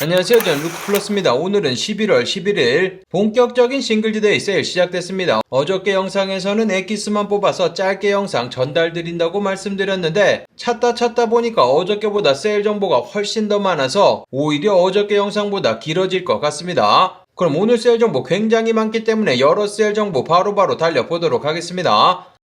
안녕하세요. 저는 루크플러스입니다. 오늘은 11월 11일 본격적인 싱글즈데이 세일 시작됐습니다. 어저께 영상에서는 엑기스만 뽑아서 짧게 영상 전달드린다고 말씀드렸는데 찾다 찾다 보니까 어저께보다 세일 정보가 훨씬 더 많아서 오히려 어저께 영상보다 길어질 것 같습니다. 그럼 오늘 세일 정보 굉장히 많기 때문에 여러 세일 정보 바로바로 달려보도록 하겠습니다.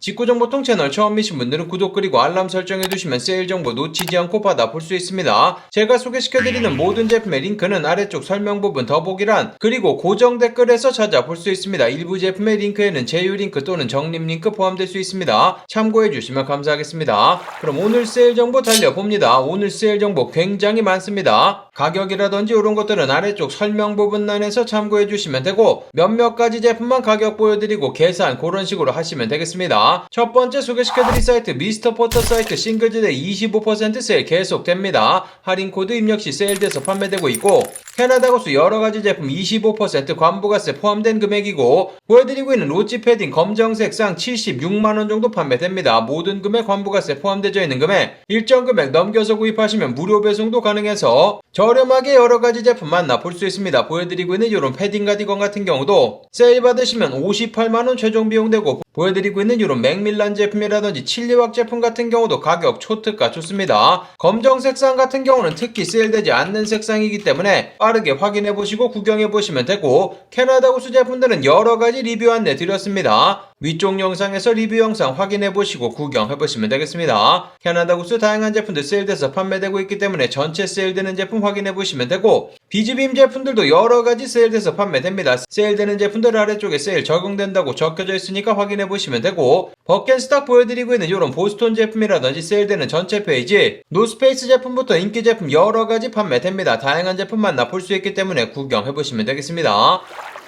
직구정보통 채널 처음 이신 분들은 구독 그리고 알람 설정해 두시면 세일 정보 놓치지 않고 받아볼 수 있습니다. 제가 소개시켜드리는 모든 제품의 링크는 아래쪽 설명 부분 더보기란 그리고 고정 댓글에서 찾아볼 수 있습니다. 일부 제품의 링크에는 제휴 링크 또는 적립 링크 포함될 수 있습니다. 참고해 주시면 감사하겠습니다. 그럼 오늘 세일 정보 달려봅니다. 오늘 세일 정보 굉장히 많습니다. 가격이라든지 이런 것들은 아래쪽 설명 부분란에서 참고해 주시면 되고 몇몇 가지 제품만 가격 보여드리고 계산 그런 식으로 하시면 되겠습니다. 첫 번째 소개시켜드릴 사이트 미스터 포터 사이트 싱글즈대 25% 세일 계속됩니다. 할인 코드 입력 시 세일돼서 판매되고 있고 캐나다 고수 여러 가지 제품 25% 관부가세 포함된 금액이고 보여드리고 있는 로지 패딩 검정색 상 76만원 정도 판매됩니다. 모든 금액 관부가세 포함되어 있는 금액 일정 금액 넘겨서 구입하시면 무료 배송도 가능해서 저렴하게 여러 가지 제품 만나볼 수 있습니다. 보여드리고 있는 이런 패딩 가디건 같은 경우도 세일 받으시면 58만원 최종 비용 되고 보여드리고 있는 이런 맥밀란 제품이라든지 칠리왁 제품 같은 경우도 가격 초특가 좋습니다. 검정 색상 같은 경우는 특히 세일되지 않는 색상이기 때문에 빠르 게 확인해 보시고 구경해 보시면 되고 캐나다 우수 제품들은 여러 가지 리뷰 안내 드렸습니다. 위쪽 영상에서 리뷰 영상 확인해 보시고 구경해 보시면 되겠습니다. 캐나다 우수 다양한 제품들 세일돼서 판매되고 있기 때문에 전체 세일되는 제품 확인해 보시면 되고 비즈빔 제품들도 여러 가지 세일돼서 판매됩니다. 세일되는 제품들 아래쪽에 세일 적용된다고 적혀져 있으니까 확인해 보시면 되고 버켄스탁 보여드리고 있는 이런 보스톤 제품이라든지 세일되는 전체 페이지 노스페이스 제품부터 인기 제품 여러 가지 판매됩니다. 다양한 제품 만나볼 수 있기 때문에 구경해 보시면 되겠습니다.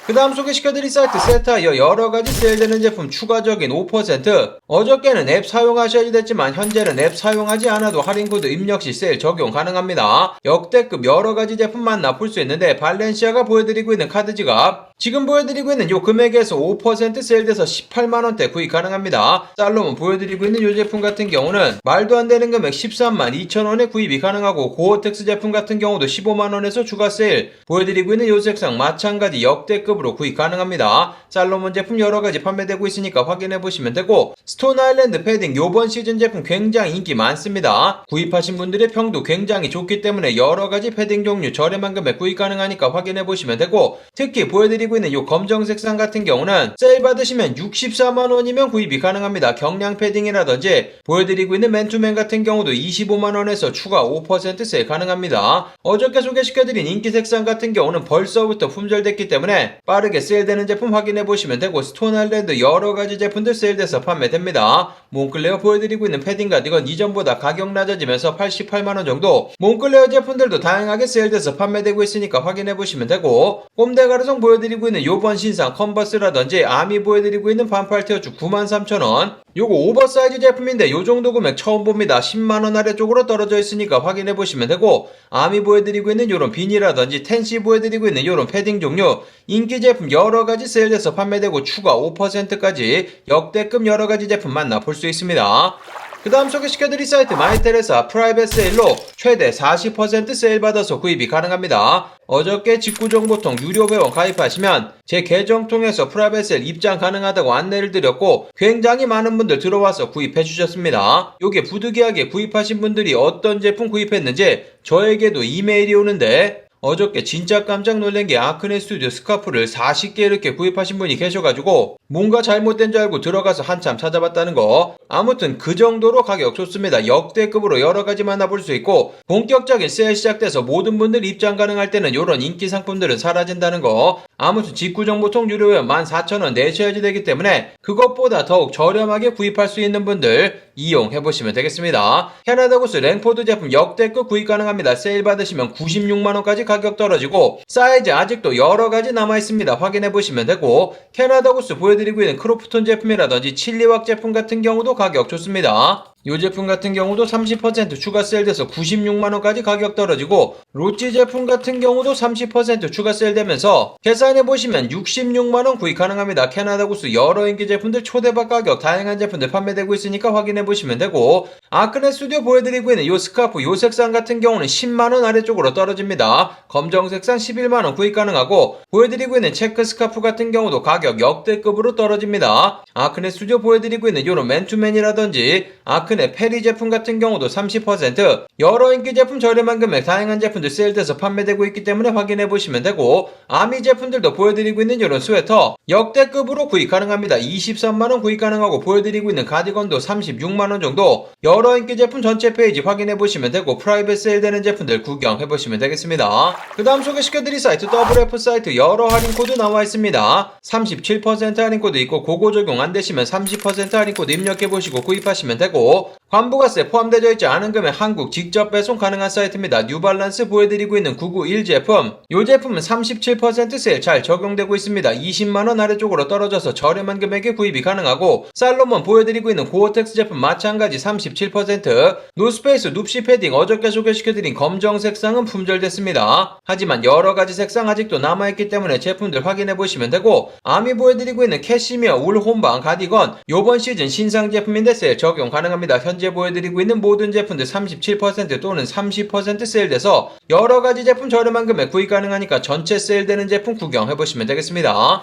그 다음 소개시켜드릴 사이트 세타이어 여러가지 세일되는 제품 추가적인 5% 어저께는 앱 사용하셔야 됐지만 현재는 앱 사용하지 않아도 할인코드 입력 시 세일 적용 가능합니다. 역대급 여러가지 제품 만나 볼 수 있는데 발렌시아가 보여드리고 있는 카드 지갑 지금 보여드리고 있는 요 금액에서 5% 세일돼서 18만원대 구입 가능합니다. 살롬은 보여드리고 있는 요 제품 같은 경우는 말도 안 되는 금액 13만 2천원에 구입이 가능하고 고어텍스 제품 같은 경우도 15만원에서 추가 세일 보여드리고 있는 요 색상 마찬가지 역대급으로 구입 가능합니다. 살로몬 제품 여러가지 판매되고 있으니까 확인해보시면 되고 스톤 아일랜드 패딩 요번 시즌 제품 굉장히 인기 많습니다. 구입하신 분들의 평도 굉장히 좋기 때문에 여러가지 패딩 종류 저렴한 금액 구입 가능하니까 확인해보시면 되고 특히 보여드리고 있는 요 검정 색 상 같은 경우는 세일 받으시면 64만원이면 구입이 가능합니다. 경량 패딩이라든지 보여드리고 있는 맨투맨 같은 경우도 25만원에서 추가 5% 세일 가능합니다. 어저께 소개시켜드린 인기 색상 같은 경우는 벌써부터 품절됐기 때문에 빠르게 세일되는 제품 확인해 보시면 되고 스톤 아일랜드 여러가지 제품들 세일돼서 판매됩니다. 몽클레어 보여드리고 있는 패딩 가디건 이전보다 가격 낮아지면서 88만원 정도 몽클레어 제품들도 다양하게 세일돼서 판매되고 있으니까 확인해 보시면 되고 꼼대 가르송 보여드리고 있는 요번 신상 컨버스라든지 아미 보여드리고 있는 반팔 티어주 93,000원 요거 오버사이즈 제품인데 요 정도 금액 처음 봅니다. 10만원 아래 쪽으로 떨어져 있으니까 확인해 보시면 되고 아미 보여드리고 있는 요런 비니라든지 텐시 보여드리고 있는 요런 패딩 종류 인기 제품 여러가지 세일돼서 판매되고 추가 5%까지 역대급 여러가지 제품 만나볼 수 있습니다. 그 다음 소개시켜드릴 사이트 마이텔에서 프라이빗 세일로 최대 40% 세일 받아서 구입이 가능합니다. 어저께 직구정보통 유료 회원 가입하시면 제 계정 통해서 프라이빗 세일 입장 가능하다고 안내를 드렸고 굉장히 많은 분들 들어와서 구입해 주셨습니다. 요게 부득이하게 구입하신 분들이 어떤 제품 구입했는지 저에게도 이메일이 오는데 어저께 진짜 깜짝 놀란 게 아크네 스튜디오 스카프를 40개 이렇게 구입하신 분이 계셔가지고 뭔가 잘못된 줄 알고 들어가서 한참 찾아봤다는 거. 아무튼 그 정도로 가격 좋습니다. 역대급으로 여러 가지 만나볼 수 있고 본격적인 세일 시작돼서 모든 분들 입장 가능할 때는 이런 인기 상품들은 사라진다는 거. 아무튼 직구정보통 유료회원 14,000원 내셔야지 되기 때문에 그것보다 더욱 저렴하게 구입할 수 있는 분들 이용해보시면 되겠습니다. 캐나다 구스 랭포드 제품 역대급 구입 가능합니다. 세일 받으시면 96만원까지 가격 떨어지고 사이즈 아직도 여러가지 남아있습니다. 확인해보시면 되고 캐나다 구스 보여드리고 있는 크로프톤 제품이라든지 칠리왁 제품 같은 경우도 가격 좋습니다 이 제품 같은 경우도 30% 추가 세일돼서 96만원까지 가격 떨어지고 로찌 제품 같은 경우도 30% 추가 세일되면서 계산해 보시면 66만원 구입 가능합니다. 캐나다 구스 여러 인기 제품들 초대박 가격 다양한 제품들 판매되고 있으니까 확인해 보시면 되고 아크네 스튜디오 보여드리고 있는 이 스카프 이 색상 같은 경우는 10만원 아래쪽으로 떨어집니다. 검정 색상 11만원 구입 가능하고 보여드리고 있는 체크 스카프 같은 경우도 가격 역대급으로 떨어집니다. 아크네 스튜디오 보여드리고 있는 이런 맨투맨이라든지 아크 네 페리 제품 같은 경우도 30% 여러 인기 제품 저렴한 금액 다양한 제품들 세일돼서 판매되고 있기 때문에 확인해 보시면 되고 아미 제품들도 보여드리고 있는 이런 스웨터 역대급으로 구입 가능합니다. 23만원 구입 가능하고 보여드리고 있는 가디건도 36만원 정도 여러 인기 제품 전체 페이지 확인해 보시면 되고 프라이빗 세일되는 제품들 구경해 보시면 되겠습니다. 그 다음 소개시켜드릴 사이트 WF 사이트 여러 할인 코드 나와 있습니다. 37% 할인 코드 있고 고고 적용 안 되시면 30% 할인 코드 입력해 보시고 구입하시면 되고 people 관부가세 포함되어 있지 않은 금액 한국 직접 배송 가능한 사이트입니다. 뉴발란스 보여드리고 있는 991 제품 이 제품은 37% 세일 잘 적용되고 있습니다. 20만원 아래쪽으로 떨어져서 저렴한 금액에 구입이 가능하고 살로몬 보여드리고 있는 고어텍스 제품 마찬가지 37% 노스페이스 눕시 패딩 어저께 소개시켜드린 검정 색상은 품절됐습니다. 하지만 여러가지 색상 아직도 남아있기 때문에 제품들 확인해보시면 되고 아미 보여드리고 있는 캐시미어 울 혼방 가디건 요번 시즌 신상 제품인데 세일 적용 가능합니다. 현재 보여드리고 있는 모든 제품들 37% 또는 30% 세일돼서 여러가지 제품 저렴한 금액 구입 가능하니까 전체 세일되는 제품 구경해보시면 되겠습니다.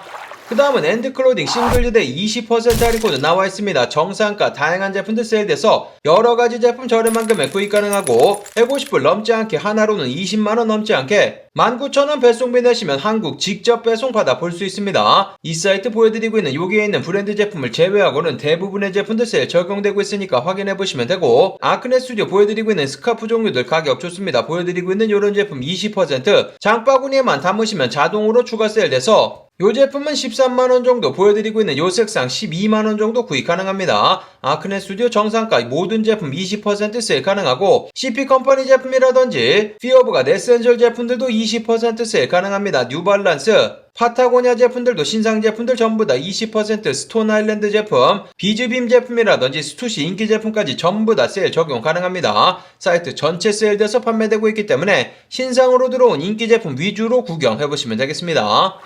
그 다음은 엔드클로딩 싱글즈대 20% 할인 코드 나와 있습니다. 정상가 다양한 제품들 세일돼서 여러가지 제품 저렴한 금액 구입 가능하고 150불 넘지 않게 하나로는 20만원 넘지 않게 19,000원 배송비 내시면 한국 직접 배송 받아 볼 수 있습니다. 이 사이트 보여드리고 있는 여기에 있는 브랜드 제품을 제외하고는 대부분의 제품들 세일 적용되고 있으니까 확인해 보시면 되고 아크네 스튜디오 보여드리고 있는 스카프 종류들 가격 좋습니다. 보여드리고 있는 이런 제품 20% 장바구니에만 담으시면 자동으로 추가 세일돼서 요 제품은 13만원 정도 보여드리고 있는 요 색상 12만원 정도 구입 가능합니다. 아크네 스튜디오 정상가 모든 제품 20% 세일 가능하고 CP 컴퍼니 제품이라든지 피어브가 네센절 제품들도 20% 세일 가능합니다. 뉴발란스 파타고니아 제품들도 신상 제품들 전부 다 20% 스톤 아일랜드 제품, 비즈빔 제품이라든지 스투시 인기 제품까지 전부 다 세일 적용 가능합니다. 사이트 전체 세일돼서 판매되고 있기 때문에 신상으로 들어온 인기 제품 위주로 구경해보시면 되겠습니다.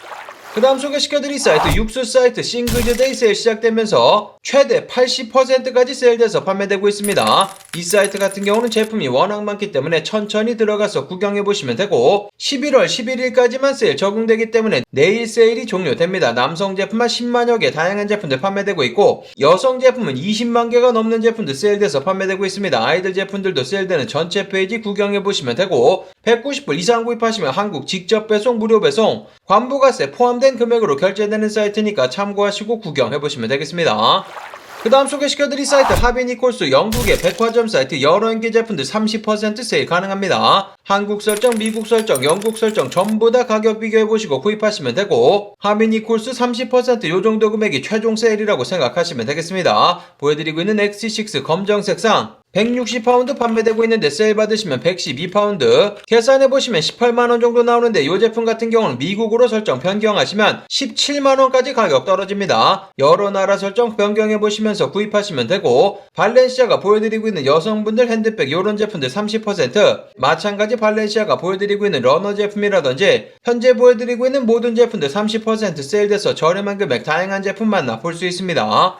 그 다음 소개시켜드릴 사이트 육수 사이트 싱글즈데이 세일 시작되면서 최대 80%까지 세일돼서 판매되고 있습니다. 이 사이트 같은 경우는 제품이 워낙 많기 때문에 천천히 들어가서 구경해보시면 되고 11월 11일까지만 세일 적용되기 때문에 내일 세일이 종료됩니다. 남성 제품만 10만여 개 다양한 제품들 판매되고 있고 여성 제품은 20만 개가 넘는 제품들 세일돼서 판매되고 있습니다. 아이들 제품들도 세일되는 전체 페이지 구경해보시면 되고 190불 이상 구입하시면 한국 직접 배송 무료 배송 관부가세 포함된 금액으로 결제되는 사이트니까 참고하시고 구경해보시면 되겠습니다. 그 다음 소개시켜드릴 사이트 하비니콜스 영국의 백화점 사이트 여러 인기 제품들 30% 세일 가능합니다. 한국 설정, 미국 설정, 영국 설정 전부 다 가격 비교해보시고 구입하시면 되고 하비니콜스 30% 요 정도 금액이 최종 세일이라고 생각하시면 되겠습니다. 보여드리고 있는 XC6 검정 색상 160파운드 판매되고 있는데 세일 받으시면 112파운드 계산해보시면 18만원 정도 나오는데 이 제품 같은 경우는 미국으로 설정 변경하시면 17만원까지 가격 떨어집니다. 여러 나라 설정 변경해보시면서 구입하시면 되고 발렌시아가 보여드리고 있는 여성분들 핸드백 이런 제품들 30% 마찬가지 발렌시아가 보여드리고 있는 러너 제품이라든지 현재 보여드리고 있는 모든 제품들 30% 세일돼서 저렴한 금액 다양한 제품 만나 볼 수 있습니다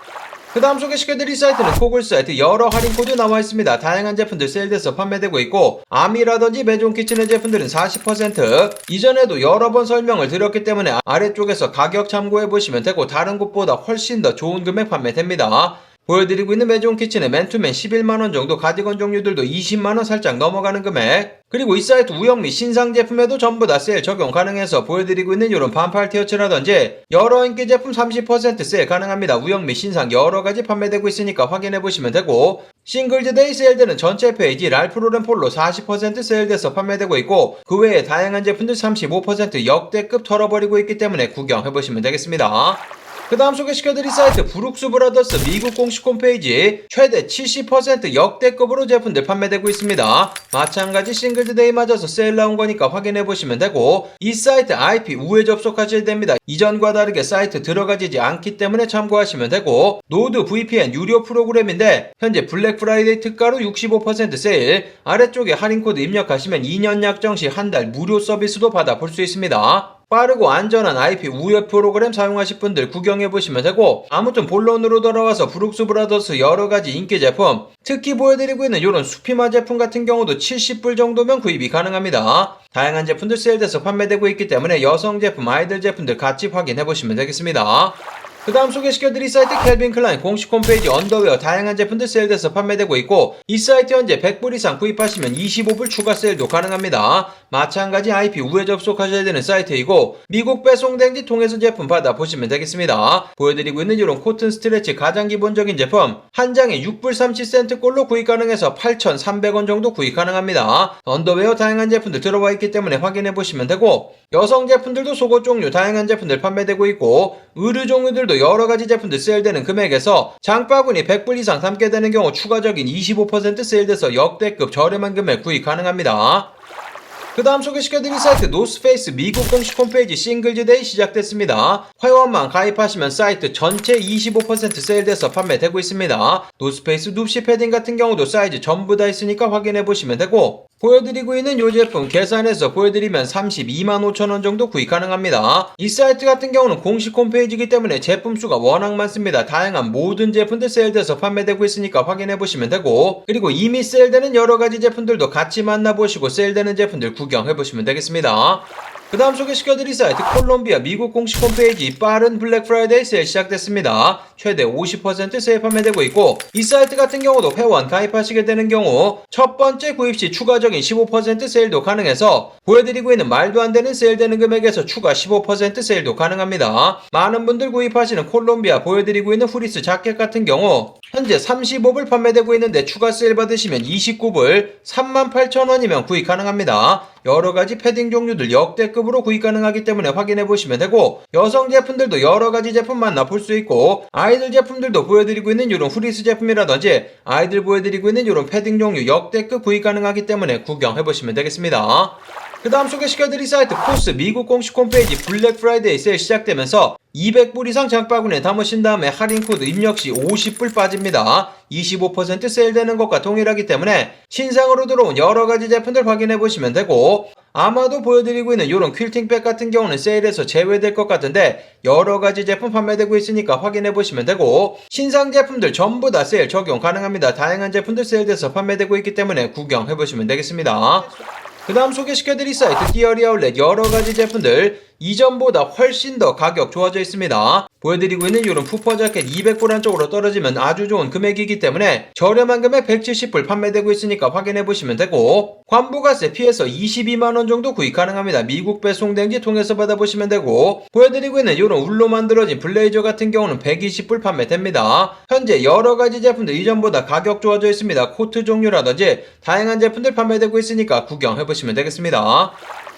그 다음 소개시켜드릴 사이트는 코글 사이트 여러 할인 코드 나와 있습니다. 다양한 제품들 세일돼서 판매되고 있고 아미라든지 메종 키친의 제품들은 40% 이전에도 여러 번 설명을 드렸기 때문에 아래쪽에서 가격 참고해 보시면 되고 다른 곳보다 훨씬 더 좋은 금액 판매됩니다. 보여드리고 있는 메종 키친의 맨투맨 11만원 정도 가디건 종류들도 20만원 살짝 넘어가는 금액 그리고 이 사이트 우영미 신상 제품에도 전부 다 세일 적용 가능해서 보여드리고 있는 이런 반팔 티셔츠라든지 여러 인기 제품 30% 세일 가능합니다. 우영미 신상 여러가지 판매되고 있으니까 확인해보시면 되고 싱글즈데이 세일되는 전체 페이지 랄프로렌 폴로 40% 세일돼서 판매되고 있고 그 외에 다양한 제품들 35% 역대급 털어버리고 있기 때문에 구경해보시면 되겠습니다. 그 다음 소개시켜드릴 사이트 브룩스 브라더스 미국 공식 홈페이지 최대 70% 역대급으로 제품들 판매되고 있습니다. 마찬가지 싱글드데이 맞아서 세일 나온 거니까 확인해보시면 되고 이 사이트 IP 우회 접속하셔야 됩니다. 이전과 다르게 사이트 들어가지지 않기 때문에 참고하시면 되고 노드 VPN 유료 프로그램인데 현재 블랙 프라이데이 특가로 65% 세일 아래쪽에 할인 코드 입력하시면 2년 약정 시 한 달 무료 서비스도 받아볼 수 있습니다. 빠르고 안전한 IP 우회 프로그램 사용하실 분들 구경해 보시면 되고 아무튼 본론으로 돌아와서 브룩스 브라더스 여러 가지 인기 제품 특히 보여드리고 있는 이런 수피마 제품 같은 경우도 70불 정도면 구입이 가능합니다. 다양한 제품들 세일돼서 판매되고 있기 때문에 여성 제품, 아이들 제품들 같이 확인해 보시면 되겠습니다. 그 다음 소개시켜드릴 사이트 켈빈 클라인 공식 홈페이지 언더웨어 다양한 제품들 세일돼서 판매되고 있고 이 사이트 현재 100불 이상 구입하시면 25불 추가 세일도 가능합니다. 마찬가지 IP 우회 접속하셔야 되는 사이트이고 미국 배송된지 통해서 제품 받아보시면 되겠습니다. 보여드리고 있는 이런 코튼 스트레치 가장 기본적인 제품 한 장에 6불 30센트 꼴로 구입 가능해서 8,300원 정도 구입 가능합니다. 언더웨어 다양한 제품들 들어와 있기 때문에 확인해 보시면 되고 여성 제품들도 속옷 종류 다양한 제품들 판매되고 있고 의류 종류들도 여러 가지 제품들 세일되는 금액에서 장바구니 100불 이상 담게 되는 경우 추가적인 25% 세일돼서 역대급 저렴한 금액 구입 가능합니다. 그 다음 소개시켜드릴 사이트 노스페이스 미국 공식 홈페이지 싱글즈데이 시작됐습니다. 회원만 가입하시면 사이트 전체 25% 세일돼서 판매되고 있습니다. 노스페이스 눕시 패딩 같은 경우도 사이즈 전부 다 있으니까 확인해보시면 되고 보여드리고 있는 이 제품 계산해서 보여드리면 32만 5천원 정도 구입 가능합니다. 이 사이트 같은 경우는 공식 홈페이지이기 때문에 제품 수가 워낙 많습니다. 다양한 모든 제품들 세일돼서 판매되고 있으니까 확인해보시면 되고 그리고 이미 세일되는 여러가지 제품들도 같이 만나보시고 세일되는 제품들 구경해보시면 되겠습니다. 그 다음 소개시켜드릴 사이트 콜롬비아 미국 공식 홈페이지 빠른 블랙 프라이데이 세일 시작됐습니다. 최대 50% 세일 판매되고 있고 이 사이트 같은 경우도 회원 가입하시게 되는 경우 첫 번째 구입 시 추가적인 15% 세일도 가능해서 보여드리고 있는 말도 안 되는 세일되는 금액에서 추가 15% 세일도 가능합니다. 많은 분들 구입하시는 콜롬비아 보여드리고 있는 후리스 자켓 같은 경우 현재 35불 판매되고 있는데 추가 세일 받으시면 29불 38,000원이면 구입 가능합니다. 여러 가지 패딩 종류들 역대급 으로 구입 가능하기 때문에 확인해 보시면 되고 여성 제품들도 여러 가지 제품 만나볼 수 있고 아이들 제품들도 보여드리고 있는 이런 후리스 제품이라든지 아이들 보여드리고 있는 이런 패딩 종류 역대급 구입 가능하기 때문에 구경해 보시면 되겠습니다. 그 다음 소개시켜드릴 사이트 코스 미국 공식 홈페이지 블랙 프라이데이 세일 시작되면서 200불 이상 장바구니에 담으신 다음에 할인 코드 입력 시 50불 빠집니다. 25% 세일되는 것과 동일하기 때문에 신상으로 들어온 여러 가지 제품들 확인해 보시면 되고 아마도 보여드리고 있는 이런 퀼팅백 같은 경우는 세일에서 제외될 것 같은데 여러 가지 제품 판매되고 있으니까 확인해 보시면 되고 신상 제품들 전부 다 세일 적용 가능합니다. 다양한 제품들 세일돼서 판매되고 있기 때문에 구경해 보시면 되겠습니다. 그 다음 소개시켜드릴 사이트 디어리 아울렛 여러가지 제품들 이전보다 훨씬 더 가격 좋아져 있습니다. 보여드리고 있는 이런 푸퍼 자켓 200불 안쪽으로 떨어지면 아주 좋은 금액이기 때문에 저렴한 금액 170불 판매되고 있으니까 확인해 보시면 되고 관부가세 피해서 22만원 정도 구입 가능합니다. 미국 배송된지 통해서 받아보시면 되고 보여드리고 있는 이런 울로 만들어진 블레이저 같은 경우는 120불 판매됩니다. 현재 여러가지 제품들 이전보다 가격 좋아져 있습니다. 코트 종류라든지 다양한 제품들 판매되고 있으니까 구경해 보시면 되겠습니다.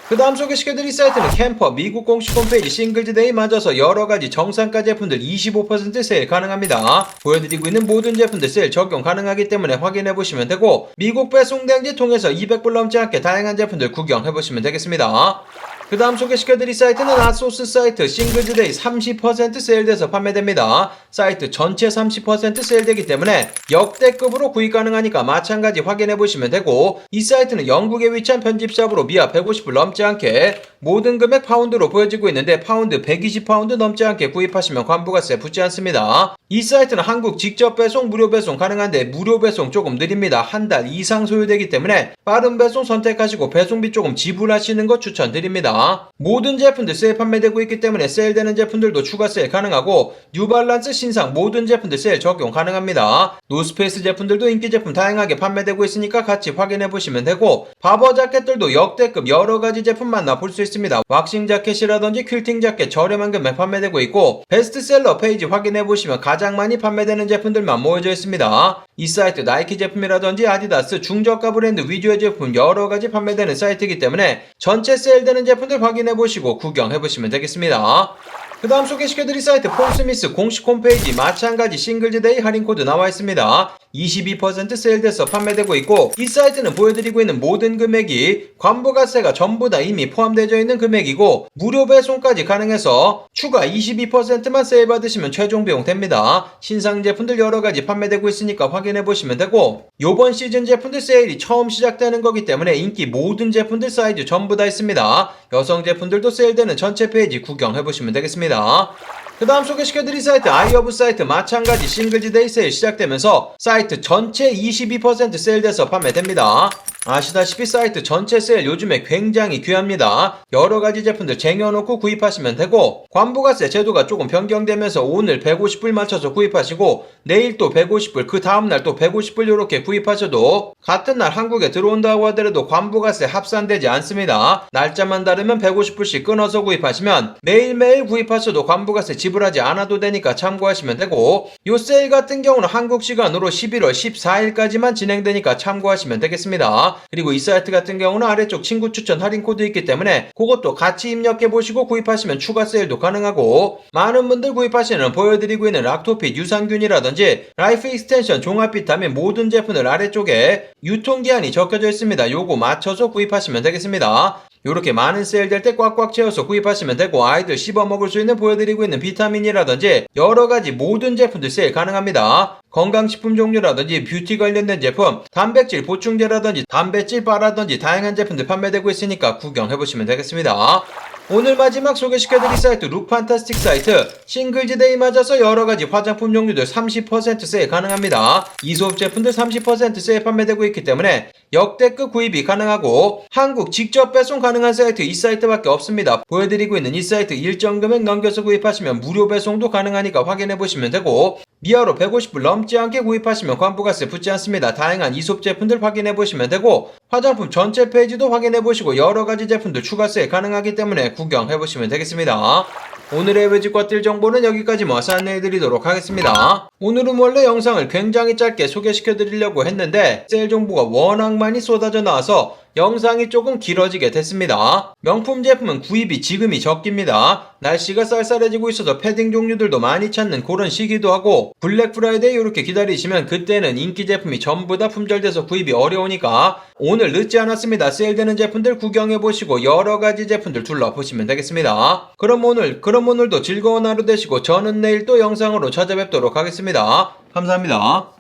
그 다음 소개시켜드릴 사이트는 캠퍼 미국 공식 홈페이지 싱글즈데이 맞아서 여러가지 정상가 제품들 25% 세일 가능합니다. 보여드리고 있는 모든 제품들 세일 적용 가능하기 때문에 확인해보시면 되고 미국 배송대행지 통해서 200불 넘지 않게 다양한 제품들 구경해보시면 되겠습니다. 그 다음 소개시켜드릴 사이트는 핫소스 사이트 싱글즈데이 30% 세일돼서 판매됩니다. 사이트 전체 30% 세일되기 때문에 역대급으로 구입 가능하니까 마찬가지 확인해 보시면 되고 이 사이트는 영국에 위치한 편집샵으로 미아 150불 넘지 않게 모든 금액 파운드로 보여지고 있는데 파운드 120파운드 넘지 않게 구입하시면 관부가세 붙지 않습니다. 이 사이트는 한국 직접 배송, 무료 배송 가능한데 무료 배송 조금 느립니다. 한 달 이상 소요되기 때문에 빠른 배송 선택하시고 배송비 조금 지불하시는 것 추천드립니다. 모든 제품들 세일 판매되고 있기 때문에 세일되는 제품들도 추가 세일 가능하고 뉴발란스 신상 모든 제품들 적용 가능합니다. 노스페이스 제품들도 인기 제품 다양하게 판매되고 있으니까 같이 확인해 보시면 되고 바버 자켓들도 역대급 여러 가지 제품 만나볼 수 있습니다. 왁싱 자켓이라든지 퀼팅 자켓 저렴한 금액 판매되고 있고 베스트셀러 페이지 확인해 보시면 가장 많이 판매되는 제품들만 모여져 있습니다. 이 사이트 나이키 제품이라든지 아디다스 중저가 브랜드 위주의 제품 여러 가지 판매되는 사이트이기 때문에 전체 세일되는 제품들 확인해 보시고 구경해 보시면 되겠습니다. 그 다음 소개시켜드릴 사이트 폴스미스 공식 홈페이지 마찬가지 싱글즈데이 할인 코드 나와 있습니다. 22% 세일돼서 판매되고 있고 이 사이트는 보여드리고 있는 모든 금액이 관부가세가 전부 다 이미 포함되어 있는 금액이고 무료 배송까지 가능해서 추가 22%만 세일 받으시면 최종 비용 됩니다. 신상 제품들 여러 가지 판매되고 있으니까 확인해 보시면 되고 요번 시즌 제품들 세일이 처음 시작되는 거기 때문에 인기 모든 제품들 사이즈 전부 다 있습니다. 여성 제품들도 세일되는 전체 페이지 구경해 보시면 되겠습니다. 그 다음 소개시켜드릴 사이트 아이어브 사이트 마찬가지 싱글즈데이 세일 시작되면서 사이트 전체 22% 세일돼서 판매됩니다. 아시다시피 사이트 전체 세일 요즘에 굉장히 귀합니다. 여러가지 제품들 쟁여놓고 구입하시면 되고 관부가세 제도가 조금 변경되면서 오늘 150불 맞춰서 구입하시고 내일 또 150불 그 다음날 또 150불 이렇게 구입하셔도 같은 날 한국에 들어온다고 하더라도 관부가세 합산되지 않습니다. 날짜만 다르면 150불씩 끊어서 구입하시면 매일매일 구입하셔도 관부가세 지불하지 않아도 되니까 참고하시면 되고 요 세일 같은 경우는 한국 시간으로 11월 14일까지만 진행되니까 참고하시면 되겠습니다. 그리고 이 사이트 같은 경우는 아래쪽 친구 추천 할인 코드 있기 때문에 그것도 같이 입력해 보시고 구입하시면 추가 세일도 가능하고 많은 분들 구입하시는 보여드리고 있는 락토핏 유산균이라든지 라이프 익스텐션 종합 비타민 모든 제품들 아래쪽에 유통기한이 적혀져 있습니다. 요거 맞춰서 구입하시면 되겠습니다. 이렇게 많은 세일 될 때 꽉꽉 채워서 구입하시면 되고 아이들 씹어 먹을 수 있는 보여드리고 있는 비타민이라든지 여러 가지 모든 제품들 세일 가능합니다. 건강식품 종류라든지 뷰티 관련된 제품, 단백질 보충제라든지 단백질 바라든지 다양한 제품들 판매되고 있으니까 구경해보시면 되겠습니다. 오늘 마지막 소개시켜드릴 사이트 룩판타스틱 사이트 싱글즈데이 맞아서 여러가지 화장품 종류들 30% 세일 가능합니다. 이소업 제품들 30% 세일 판매되고 있기 때문에 역대급 구입이 가능하고 한국 직접 배송 가능한 사이트 이 사이트밖에 없습니다. 보여드리고 있는 이 사이트 일정 금액 넘겨서 구입하시면 무료 배송도 가능하니까 확인해보시면 되고 미아로 150불 넘지 않게 구입하시면 관부가세 붙지 않습니다. 다양한 이솝 제품들 확인해 보시면 되고 화장품 전체 페이지도 확인해 보시고 여러 가지 제품들 추가 세일 가능하기 때문에 구경해 보시면 되겠습니다. 오늘의 외직과 뜰 정보는 여기까지 모아서 안내해 드리도록 하겠습니다. 오늘은 원래 영상을 굉장히 짧게 소개시켜 드리려고 했는데 세일 정보가 워낙 많이 쏟아져 나와서 영상이 조금 길어지게 됐습니다. 명품 제품은 구입이 지금이 적깁니다. 날씨가 쌀쌀해지고 있어서 패딩 종류들도 많이 찾는 그런 시기도 하고 블랙 프라이데이 이렇게 기다리시면 그때는 인기 제품이 전부 다 품절돼서 구입이 어려우니까 오늘 늦지 않았습니다. 세일되는 제품들 구경해보시고 여러가지 제품들 둘러보시면 되겠습니다. 그럼 오늘 그럼 오늘도 즐거운 하루 되시고 저는 내일 또 영상으로 찾아뵙도록 하겠습니다. 감사합니다.